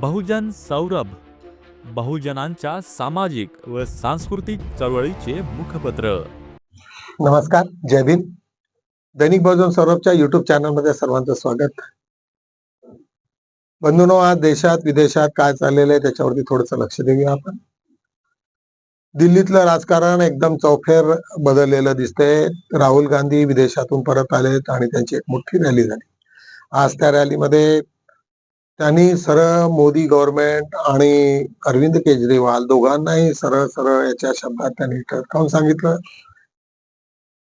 बहुजन सौरभ बहुजनांच्या सामाजिक व सांस्कृतिक चळवळीचे मुखपत्र. नमस्कार जय भीम. दैनिक बहुजन सौरभच्या युट्यूब चॅनलमध्ये सर्वांचं स्वागत. बंधूनो आज देशात विदेशात काय चाललेलं आहे त्याच्यावरती थोडस लक्ष देऊया आपण. दिल्लीतलं राजकारण एकदम चौफेर बदललेलं दिसतंय. राहुल गांधी विदेशातून परत आलेत आणि त्यांची एक मोठी रॅली झाली. आज त्या रॅलीमध्ये त्यांनी सरळ मोदी गव्हर्नमेंट आणि अरविंद केजरीवाल दोघांनाही सरळ सरळ याच्या शब्दात त्यांनी ठरकावून सांगितलं.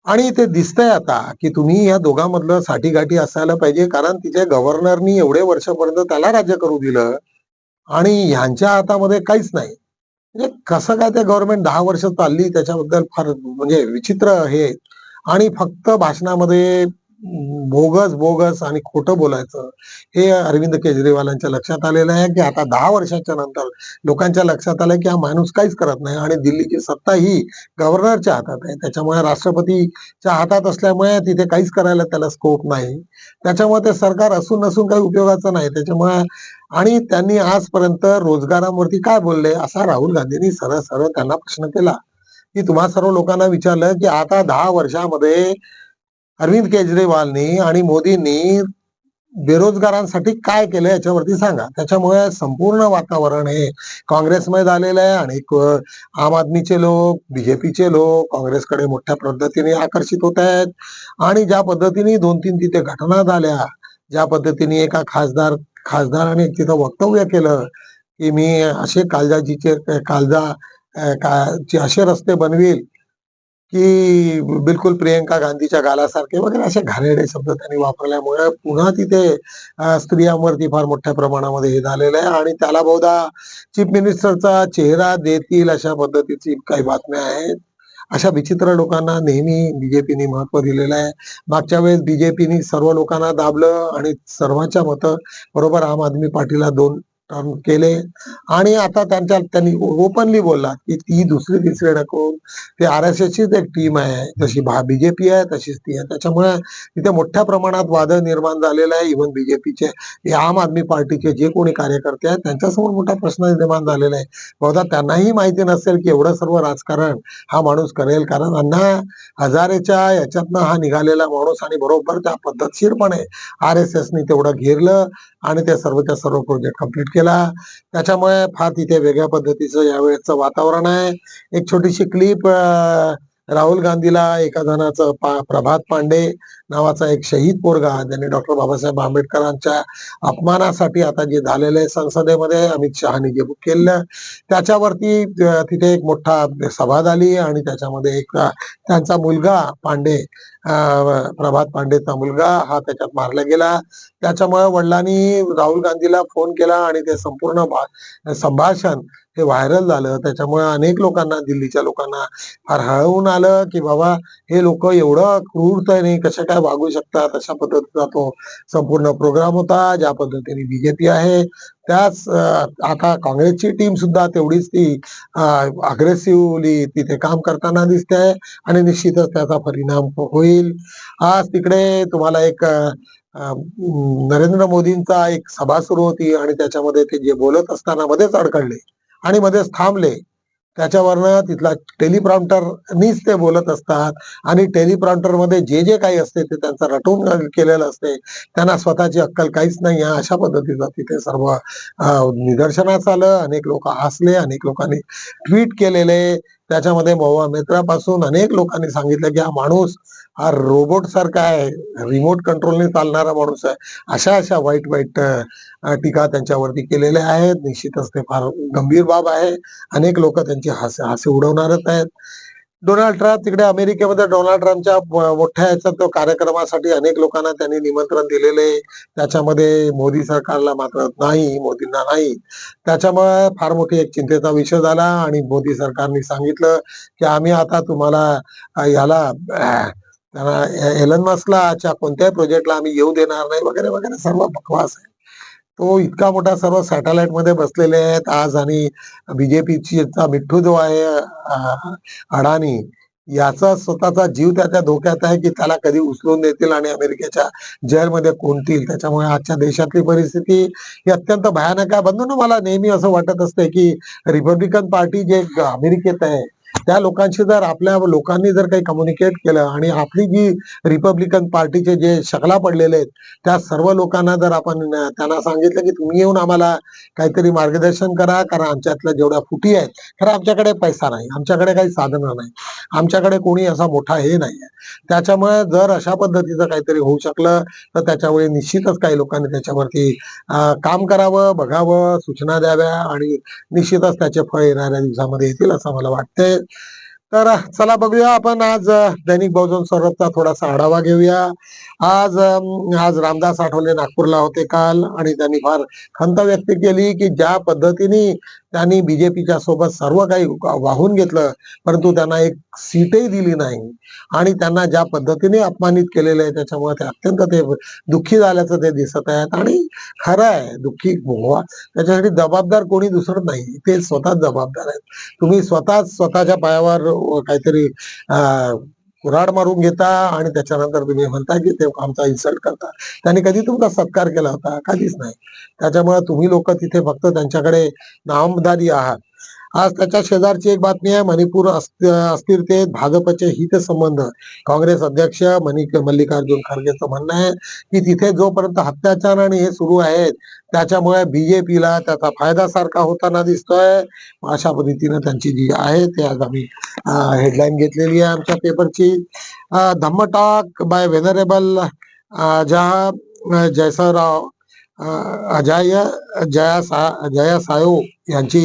आणि ते दिसतंय आता की तुम्ही या दोघांमधलं साठीगाठी असायला पाहिजे कारण तिच्या गव्हर्नरनी एवढे वर्षपर्यंत त्याला राज्य करू दिलं आणि ह्यांच्या हातामध्ये काहीच नाही. म्हणजे कसं काय ते गव्हर्नमेंट दहा वर्ष चालली त्याच्याबद्दल फार म्हणजे विचित्र हे. आणि फक्त भाषणामध्ये बोगस बोगस आणि खोटं बोलायचं. हे अरविंद केजरीवालांच्या लक्षात आलेलं आहे की आता दहा वर्षाच्या नंतर लोकांच्या लक्षात आलं की हा माणूस काहीच करत नाही आणि दिल्लीची सत्ता ही गव्हर्नरच्या हातात आहे. त्याच्यामुळे राष्ट्रपतीच्या हातात असल्यामुळे तिथे काहीच करायला त्याला स्कोप नाही. त्याच्यामुळे ते सरकार असून नसून काही उपयोगाचं नाही. त्याच्यामुळे आणि त्यांनी आजपर्यंत रोजगारावरती काय बोलले? असा राहुल गांधींनी सरळ सरळ त्यांना प्रश्न केला. की तुम्हा सर्व लोकांना विचारलं की आता दहा वर्षामध्ये अरविंद केजरीवालनी आणि मोदींनी बेरोजगारांसाठी काय केलं याच्यावरती सांगा. त्याच्यामुळे संपूर्ण वातावरण हे काँग्रेसमध्ये झालेलं आहे आणि आम आदमीचे लोक बीजेपीचे लोक काँग्रेसकडे मोठ्या पद्धतीने आकर्षित होत आहेत. आणि ज्या पद्धतीने दोन तीन तिथे घटना झाल्या ज्या पद्धतीने एका खासदार खासदाराने तिथं वक्तव्य केलं की मी असे काळजाजीचे काळजा का असे रस्ते बनवील की बिलकुल प्रियंका गांधीच्या गालासारखे वगैरे असे घाणेरडे शब्द त्यांनी वापरल्यामुळे पुन्हा तिथे स्त्रियांवरती फार मोठ्या प्रमाणामध्ये हे झालेलं आहे. आणि त्याला बहुधा चीफ मिनिस्टरचा चेहरा देतील अशा पद्धतीची काही बातम्या आहेत. अशा विचित्र लोकांना नेहमी बीजेपीने महत्त्व दिलेलं आहे. मागच्या वेळेस बीजेपीने सर्व लोकांना दाबलं आणि सर्वांच्या मतं बरोबर आम आदमी पार्टीला दोन काम केले. आणि आता त्यांच्या त्यांनी ओपनली बोलला की ती दुसरी तिसरी नको. ते आर एस एसचीच एक टीम आहे. जशी बीजेपी आहे तशीच ती आहे. त्याच्यामुळे तिथे मोठ्या प्रमाणात वाद निर्माण झालेला आहे. इव्हन बीजेपीचे हे आम आदमी पार्टीचे जे कोणी कार्यकर्ते आहेत त्यांच्यासमोर मोठा प्रश्न निर्माण झालेला आहे. बहुधा त्यांनाही माहिती नसेल की एवढं सर्व राजकारण हा माणूस करेल. कारण अण्णा हजारेच्या याच्यातनं हा निघालेला माणूस आणि बरोबर त्या पद्धतशीरपणे आर एस एसनी तेवढं घेरलं आणि ते सर्व त्या सर्व प्रोजेक्ट कंप्लीट केला. त्याच्यामुळे फार तिथे वेगळ्या पद्धतीचं यावेळेचं वातावरण आहे. एक छोटीशी क्लिप राहुल गांधीला एका जणाचं प्रभात पांडे नावाचा एक शहीद पोरगा ज्यांनी डॉक्टर बाबासाहेब आंबेडकरांच्या अपमानासाठी आता जे झालेले संसदेमध्ये अमित शहानी जे केलं त्याच्यावरती तिथे एक मोठा सभा झाली आणि त्याच्यामध्ये एक त्यांचा मुलगा पांडे प्रभात पांडेचा मुलगा हा त्याच्यात मारला गेला. त्याच्यामुळे वडिलांनी राहुल गांधीला फोन केला आणि ते संपूर्ण भा- संभाषण हे व्हायरल झालं. त्याच्यामुळे अनेक लोकांना दिल्लीच्या लोकांना फार हळवून आलं की बाबा हे लोक एवढं क्रूरतेने कशा काय वागू शकतात अशा पद्धतीचा तो संपूर्ण प्रोग्राम होता ज्या पद्धतीने बीजेपी आहे. त्याच आता काँग्रेसची टीम सुद्धा तेवढीच ती अग्रेसिव्हली तिथे काम करताना दिसते आहे आणि निश्चितच त्याचा परिणाम होईल. आज तिकडे तुम्हाला एक नरेंद्र मोदींचा एक सभा सुरू होती आणि त्याच्यामध्ये ते जे बोलत असताना मध्येच अडकळले आणि मध्येच थांबले. त्याच्यावरनं तिथला टेलिप्रॉम्प्टरनीच ते बोलत असतात. आणि टेलिप्रॉम्प्टरमध्ये जे जे काही असते ते त्यांचं रटून केलेलं असते. त्यांना स्वतःची अक्कल काहीच नाही आहे. अशा पद्धतीचं तिथे सर्व निदर्शनास आलं. अनेक लोक हसले. अनेक लोकांनी ट्विट केलेले. त्याच्यामध्ये बाबा मित्रापासून अनेक लोकांनी सांगितलं की हा माणूस हा रोबोट सारखा आहे. रिमोट कंट्रोलने चालणारा माणूस आहे. अशा अशा वाईट वाईट टीका त्यांच्यावरती केलेल्या आहेत. निश्चितच ते फार गंभीर बाब आहे. अनेक लोक त्यांची हास्य हास्य उडवणारच आहेत. डोनाल्ड ट्रम्प तिकडे अमेरिकेमध्ये डोनाल्ड ट्रम्पच्या मोठ्या याच्या तो कार्यक्रमासाठी अनेक लोकांना त्यांनी निमंत्रण दिलेले त्याच्यामध्ये मोदी सरकारला मात्र नाही मोदींना नाही त्याच्यामुळे फार मोठी एक चिंतेचा विषय झाला आणि मोदी सरकारने सांगितलं की आम्ही आता तुम्हाला याला त्यांना एलन मस्कला कोणत्याही प्रोजेक्टला आम्ही येऊ देणार नाही वगैरे वगैरे सर्व बकवास आहे तो इतका मोठा सर्व सॅटेलाइटमध्ये बसलेले आहेत. आज आणि बीजेपीची मिठ्ठू जो आहे अडाणी याचा स्वतःचा जीव त्याच्या धोक्यात आहे की त्याला कधी उचलून देतील आणि अमेरिकेच्या जेलमध्ये कोणतील. त्याच्यामुळे आजच्या देशातली परिस्थिती ही अत्यंत भयानक आहे. बंधून मला नेहमी असं वाटत असते की रिपब्लिकन पार्टी जे अमेरिकेत आहे त्या लोकांशी जर आपल्या लोकांनी जर काही कम्युनिकेट केलं आणि आपली जी रिपब्लिकन पार्टीचे जे शकला पडलेले आहेत त्या सर्व लोकांना जर आपण त्यांना सांगितलं की तुम्ही येऊन आम्हाला काहीतरी मार्गदर्शन करा कारण आमच्यातल्या जेवढ्या फुटी आहेत खरं आमच्याकडे पैसा नाही आमच्याकडे काही साधनं नाही आमच्याकडे कोणी असा मोठा हे नाही आहे त्याच्यामुळे जर अशा पद्धतीचं काहीतरी होऊ शकलं तर त्याच्यावेळी निश्चितच काही लोकांनी त्याच्यावरती काम करावं बघावं सूचना द्याव्या आणि निश्चितच त्याचे फळ येणाऱ्या दिवसामध्ये येतील असं मला वाटतंय. तर चला बघूया आपण आज दैनिक बहुजन स्वराजचा थोडासा आढावा घेऊया. आज आज रामदास आठवले नागपूरला होते काल आणि त्यांनी फार खंत व्यक्त केली की ज्या पद्धतीने त्यांनी बीजेपीच्या सोबत सर्व काही वाहून घेतलं परंतु त्यांना एक सीटही दिली नाही. आणि त्यांना ज्या पद्धतीने अपमानित केलेलं आहे त्याच्यामुळे ते अत्यंत ते दुःखी झाल्याचं ते दिसत आहेत. आणि खरं आहे दुःखी व्हा. त्याच्यासाठी जबाबदार कोणी दुसरं नाही. ते स्वतःच जबाबदार आहेत. तुम्ही स्वतःच स्वतःच्या पायावर अं, काहीतरी कुराड कुऱ्हाड मारून घेता आणि त्याच्यानंतर तुम्ही म्हणता की ते आमचा इन्सल्ट करता. त्यांनी कधी तुमचा सत्कार केला होता? कधीच नाही. त्याच्यामुळे तुम्ही लोक तिथे फक्त त्यांच्याकडे नामदारी आहात. आज त्याच्या शेजारची एक बातमी आहे मणिपूर अस्थिरतेत भाजपचे हितसंबंध. काँग्रेस अध्यक्ष मणिक मल्लिकार्जुन खरगेचं म्हणणं आहे की तिथे जोपर्यंत अत्याचार आणि हे सुरू आहेत त्याच्यामुळे बीजेपीला त्याचा फायदा सारखा होताना दिसतोय. अशा पद्धतीनं त्यांची जी आहे ते आज आम्ही हेडलाईन घेतलेली आहे आमच्या पेपरची धम्म टॉक बाय व्हेनरेबल जहा जयसवराव अजय जया सा जया सायो यांची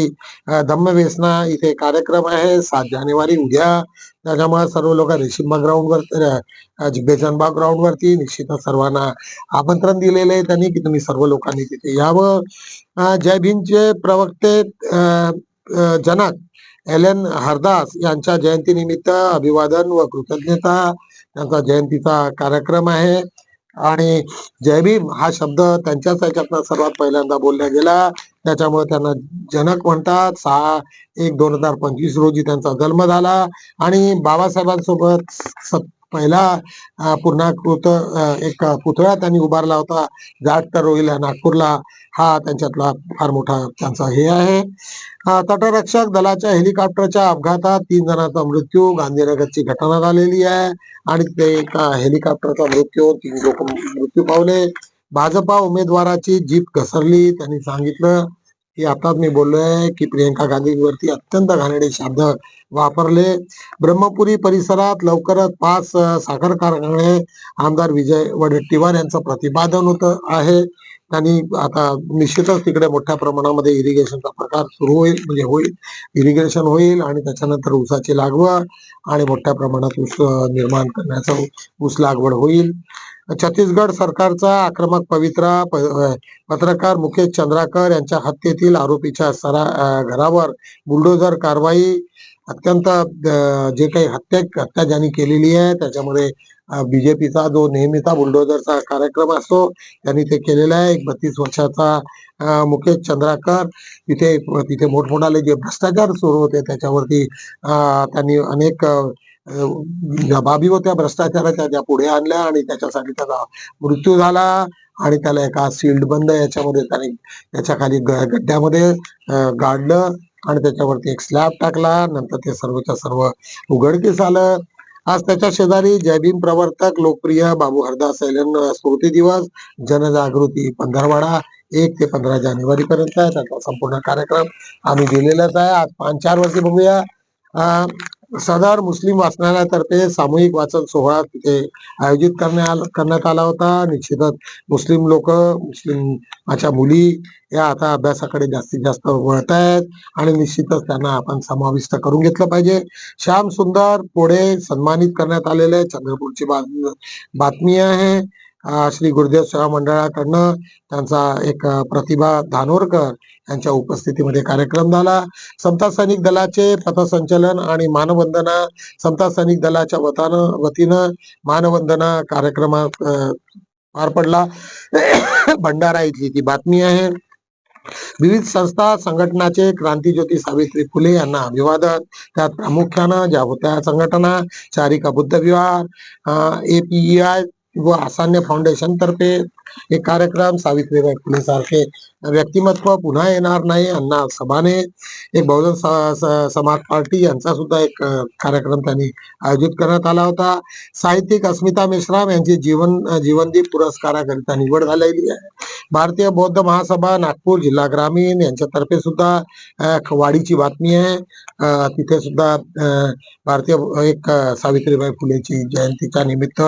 धम्मवेसना इथे कार्यक्रम आहे. सात जानेवारी उद्या. त्याच्यामुळे सर्व लोक रेशीमबाग ग्राउंडवर जिग्गेचनबाग ग्राउंड वरती निश्चितच सर्वांना आमंत्रण दिलेले आहे त्यांनी की तुम्ही सर्व लोकांनी तिथे यावं. जय भीमचे प्रवक्ते अं, जनक एल एन हरदास यांच्या जयंतीनिमित्त अभिवादन व कृतज्ञता त्यांचा जयंतीचा कार्यक्रम आहे. आणि जय भीम हा शब्द त्यांच्याच ह्याच्यातनं सर्वात पहिल्यांदा बोलला गेला. त्याच्यामुळे त्यांना जनक म्हणतात. सहा एक दोन हजार पंचवीस रोजी त्यांचा जन्म झाला. आणि बाबासाहेबांसोबत पहिला पूर्णाकृत एक पुतळा त्यांनी उभारला होता. जाट तर नागपूरला. हा त्यांच्यातला फार मोठा त्यांचा हे आहे. तटरक्षक दलाच्या हेलिकॉप्टरच्या अपघातात तीन जणांचा मृत्यू गांधीनगरची घटना झालेली आहे. आणि ते एका हेलिकॉप्टरचा मृत्यू तीन लोक मृत्यू पावले. भाजपा उमेदवाराची जीप घसरली त्यांनी सांगितलं. की आताच मी बोललोय की प्रियंका गांधीवरती अत्यंत घाणेरडे शब्द वापरले. ब्रह्मपुरी परिसरात लवकरच पाच साखर कारखाने आमदार विजय वडेट्टीवार यांचं प्रतिपादन होत आहे. त्यांनी आता निश्चितच तिकडे मोठ्या प्रमाणामध्ये इरिगेशनचा प्रकार सुरू होईल म्हणजे होईल इरिगेशन होईल आणि त्याच्यानंतर ऊसाची लागवड आणि मोठ्या प्रमाणात ऊस निर्माण करण्याचा ऊस लागवड होईल. छत्तीसगड सरकारचा आक्रमक पवित्रा प- पत्रकार मुकेश चंद्राकर यांच्या हत्येतील आरोपीच्या सरा घरावर बुलडोझर कारवाई अत्यंत जे काही हत्या हत्या ज्यांनी केलेली आहे त्याच्यामध्ये बीजेपीचा जो नेहमीचा बुलडोझरचा कार्यक्रम असतो त्यांनी ते केलेला आहे. एक बत्तीस वर्षाचा मुकेश चंद्राकर तिथे तिथे मोठमोठाले जे भ्रष्टाचार सुरू होते त्याच्यावरती त्यांनी अनेक बाबी होत्या भ्रष्टाचाराच्या त्या पुढे आणल्या आणि त्याच्यासाठी त्याचा मृत्यू झाला आणि त्याला एका सील्ड बंद याच्यामध्ये त्याने याच्या खाली ग- गड्ड्यामध्ये गाडलं आणि त्याच्यावरती एक स्लॅब टाकला. नंतर ते सर्वच्या सर्व उघडकीस आलं. आज त्याच्या शेजारी जयभीम प्रवर्तक लोकप्रिय बाबू हरदास सैलन स्मृती दिवस जनजागृती पंधरवाडा एक ते पंधरा जानेवारी पर्यंत आहे. त्याचा संपूर्ण कार्यक्रम आम्ही दिलेलाच आहे. आज पाच चार वर्षी बघूया. सदर मुस्लिम वाचनालयातर्फे सामूहिक वाचन सोहळा तिथे आयोजित करण्यात आला- करण्यात आला होता. निश्चितच मुस्लिम लोक मुस्लिमाच्या मुली या आता अभ्यासाकडे जास्तीत जास्त वळत आहेत आणि निश्चितच त्यांना आपण समाविष्ट करून घेतलं पाहिजे. श्याम सुंदर पुढे सन्मानित करण्यात आलेले चंद्रपूरची बातमी आहे. श्री गुरुदेव सेवा मंडळाकडनं त्यांचा एक प्रतिभा धानोरकर यांच्या उपस्थितीमध्ये कार्यक्रम झाला. समता सैनिक दलाचे पथसंचलन आणि मानवंदना समता सैनिक दलाच्या वतानं वतीनं मानवंदना कार्यक्रमात पार पडला. भंडारा इथली ती बातमी आहे. विविध संस्था संघटनाचे क्रांतीज्योती सावित्री फुले यांना अभिवादन. त्यात प्रामुख्यानं ज्या होत्या संघटना चारिका बुद्ध विहार एपीआय व आसान्य फाउंडेशन तर्फे एक कार्यक्रम सावित्रीबाई फुले सारखे व्यक्तिमत्व पुन्हा येणार नाही. अण्णा सभाने एक बहुजन समाज पार्टी यांचा सुद्धा एक कार्यक्रम त्यांनी आयोजित करण्यात आला होता. साहित्यिक अस्मिता मेश्राम यांची जीवन जीवनदीप पुरस्काराकरिता निवड झालेली आहे. भारतीय बौद्ध महासभा नागपूर जिल्हा ग्रामीण यांच्यातर्फे सुद्धा वाडीची वाढीची बातमी आहे. तिथे सुद्धा भारतीय एक सावित्रीबाई फुलेची जयंतीच्या निमित्त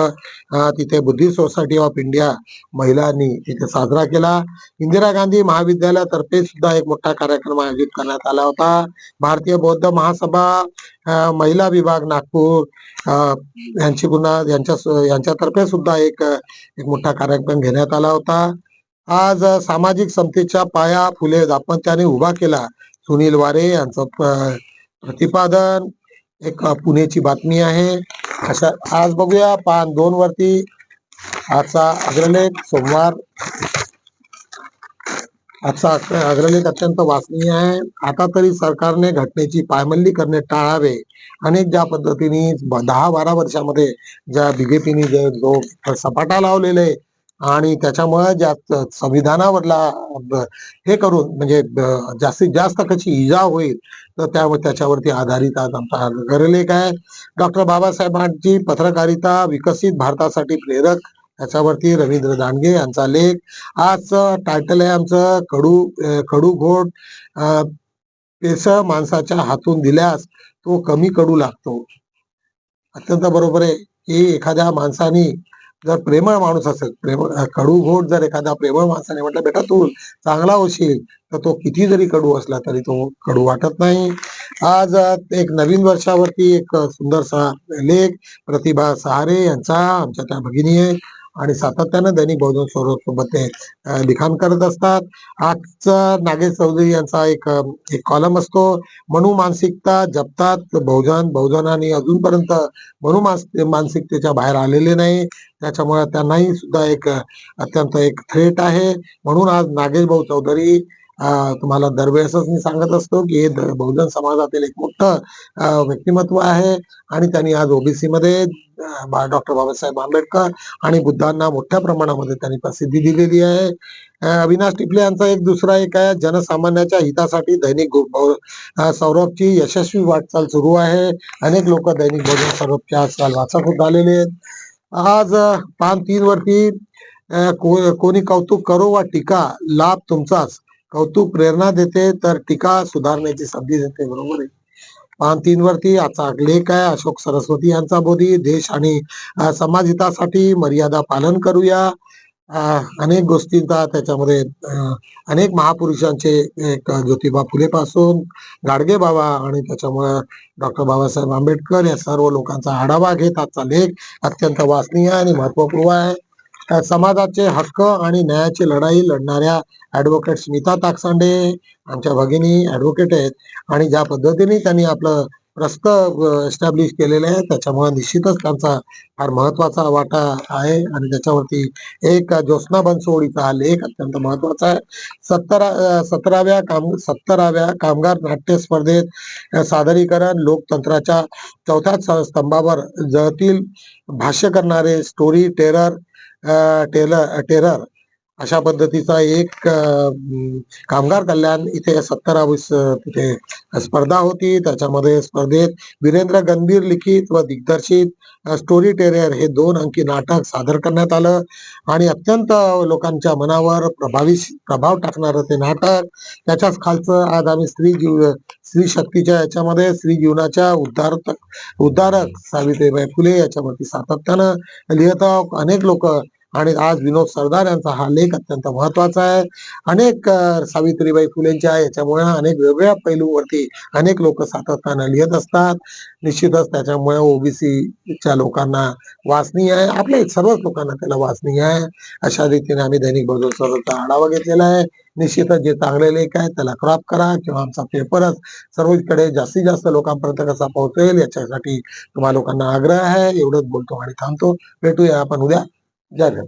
तिथे बुद्धिस्ट सोसायटी ऑफ इंडिया महिला महिलांनी इथे साजरा केला. इंदिरा गांधी महाविद्यालयातर्फे सुद्धा एक मोठा कार्यक्रम आयोजित करण्यात आला होता. भारतीय बौद्ध महासभा महिला विभाग नागपूर यांची पुन्हा यांच्या यांच्यातर्फे सुद्धा एक एक मोठा कार्यक्रम घेण्यात आला होता. आज सामाजिक समतेच्या पाया फुले दाम्पत्याने उभा केला. सुनील वारे यांचं प्रतिपादन एक पुणेची बातमी आहे. अशा आज बघूया पान दोन वरती. आजचा अग्रलेख सोमवार. आजचा अग्रलेख अत्यंत वाचनीय आहे. आता तरी सरकारने घटनेची पायमल्ली करणे टाळावे अनेक ज्या पद्धतीने दहा बारा वर्षामध्ये ज्या बीजेपीने जे जो सपाटा लावलेले आणि त्याच्यामुळे ज्या संविधानावरला हे करून म्हणजे जास्तीत जास्त कशी इजा होईल तर त्या त्याच्यावरती आधारित आज आमचा हा अग्रलेख आहे. डॉक्टर बाबासाहेबांची पत्रकारिता विकसित भारतासाठी प्रेरक त्याच्यावरती रवींद्र दांडगे यांचा लेख. आज टायटल आहे आमचं कडू कडू घोट पेस माणसाच्या हातून दिल्यास तो कमी कडू लागतो. अत्यंत बरोबर आहे की एखाद्या माणसाने जर प्रेमळ माणूस असेल प्रेम कडू घोट जर एखाद्या प्रेमळ माणसाने म्हटलं बेटा तू चांगला होशील तर तो किती जरी कडू असला तरी तो कडू वाटत नाही. आज एक नवीन वर्षावरती एक सुंदरसा लेख प्रतिभा सहारे यांचा आमच्या त्या भगिनी आहे आणि सातत्यानं दैनिक बहुजन स्वरूप सोबत ते लिखाण करत असतात. आजचा नागेश चौधरी यांचा एक एक कॉलम असतो. मनु मानसिकता जपतात बहुजन बहुजन आणि अजूनपर्यंत मनु मानसिकतेच्या बाहेर आलेले नाही. त्याच्यामुळे त्यांनाही सुद्धा एक अत्यंत एक थ्रेट आहे. म्हणून आज नागेश भाऊ चौधरी तुम्हाला दरवेळेसच मी सांगत असतो की हे बहुजन समाजातील एक मोठं व्यक्तिमत्व आहे आणि त्यांनी आज ओबीसी मध्ये डॉक्टर बाबासाहेब आंबेडकर आणि बुद्धांना मोठ्या प्रमाणामध्ये त्यांनी प्रसिद्धी दिलेली आहे. अविनाश टिपले यांचा एक दुसरा एक आहे जनसामान्याच्या हितासाठी दैनिक सौरभची यशस्वी वाटचाल सुरू आहे. अनेक लोक दैनिक बहुजन सौरभच्या आजकाल वाचक होत आलेले आहेत. आज पान तीन वरती को- कोणी कौतुक करो वा टीका लाभ तुमचाच. कौतुक प्रेरणा देते तर टीका सुधारण्याची संधी देते बरोबर आहे. पान तीन वरती आजचा लेख आहे अशोक सरस्वती यांचा बोधी. देश आणि समाज हितासाठी मर्यादा पालन करूया. अनेक गोष्टींचा त्याच्यामध्ये अनेक महापुरुषांचे एक ज्योतिबा फुले पासून गाडगे बाबा आणि त्याच्यामुळे डॉक्टर बाबासाहेब आंबेडकर या सर्व लोकांचा आढावा घेत आजचा लेख अत्यंत वाचनीय आणि महत्त्वपूर्ण आहे. समाजाचे हक्क आणि न्यायाची लढाई लढणाऱ्या ऍडव्होकेट स्मिता ताकसांडे आमच्या भगिनी ऍडव्होकेट आहेत. आणि ज्या पद्धतीने त्यांनी आपलं रस्त एस्टॅब्लिश केलेलं आहे त्याच्यामुळे निश्चितच त्यांचा फार महत्त्वाचा वाटा आहे. आणि त्याच्यावरती एक ज्योत्स्ना बनसोडीचा हा लेख अत्यंत महत्त्वाचा आहे. सत्तरा सतराव्या काम सत्तराव्या कामगार नाट्य स्पर्धेत सादरीकरण लोकतंत्राच्या चौथ्या स्तंभावर जळतील भाष्य करणारे स्टोरी टेरर टेलर टेरर अशा पद्धतीचा एक कामगार कल्याण इथे सत्तरावी तिथे स्पर्धा होती. त्याच्यामध्ये स्पर्धेत वीरेंद्र गंभीर लिखित व दिग्दर्शित स्टोरी टेरियर हे दोन अंकी नाटक सादर करण्यात आलं आणि अत्यंत लोकांच्या मनावर प्रभावी प्रभाव टाकणारं ते नाटक. त्याच्याच खालचं आज आम्ही स्त्री जीव स्त्री शक्तीच्या याच्यामध्ये स्त्री जीवनाच्या उद्धार उद्धारक सावित्रीबाई फुले याच्यावरती सातत्यानं लिहित आहोत. अनेक लोक आणि आज विनोद सरदार यांचा हा लेख अत्यंत महत्त्वाचा आहे. अनेक सावित्रीबाई फुलेंच्या याच्यामुळे अनेक वेगवेगळ्या पैलूवरती अनेक लोक सातत्यानं लिहित असतात. निश्चितच त्याच्यामुळे ओबीसीच्या लोकांना वाचनीय आहे. आपल्या सर्वच लोकांना त्याला वाचनीय आहे. अशा रीतीने आम्ही दैनिक बदल सरचा आढावा घेतलेला आहे. निश्चितच जे चांगले लेख आहेत त्याला क्रॉप करा किंवा आमचा पेपरच सर्वकडे जास्तीत जास्त लोकांपर्यंत कसा पोहोचेल याच्यासाठी तुम्हा लोकांना आग्रह आहे. एवढंच बोलतो आणि थांबतो. भेटूया आपण उद्या. जय